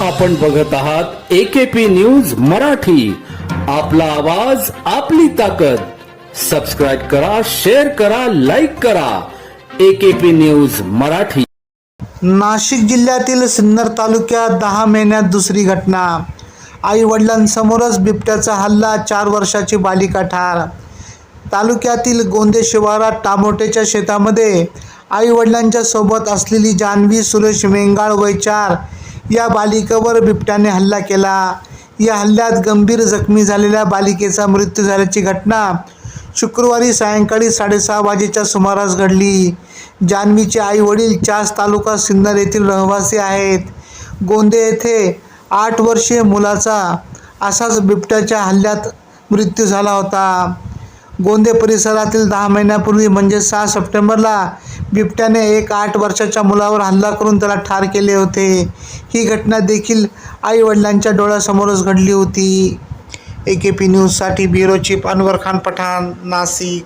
आपण बघत आहात एकेपी न्यूज मराठी. आपला आवाज आपली ताकद. सबस्क्राईब करा शेअर करा लाईक करा. AKP news Marathi. नाशिक जिल्ह्यातील सिन्नर तालुक्यात दहा महिन्यात दुसरी घटना. आई वडिलांसमोरच बिबट्याचा हल्ला चार वर्षाची बालिका ठार. तालुक्यातील गोंदे शिवारात टामोटेच्या शेतामध्ये आई वडिलांच्या सोबत असलेली जान्हवी सुरेश मेंगाळ वय चार या बालिकेवर बिबट्याने हल्ला केला. या हल्ल्यात गंभीर जखमी झालेल्या बालिकेचा मृत्यू झाल्याची घटना शुक्रवारी सायंकाळी साडेसहा वाजेच्या सुमारास घडली. जान्हवीचे आई वडील चास तालुका सिन्नर येथील रहिवासी आहेत. गोंदे येथे आठ वर्षीय मुलाचा असाच बिबट्याच्या हल्ल्यात मृत्यू झाला होता. गोंदे परिसरातील दहा महिन्यापूर्वी म्हणजे सहा सप्टेंबरला बिबट्याने एक आठ वर्षाच्या मुलावर हल्ला करून त्याला ठार केले होते. ही घटना देखील आई वडिलांच्या डोळ्यासमोरच घडली होती. ए के पी न्यूजसाठी ब्युरो चीफ अनवर खान पठाण नाशिक.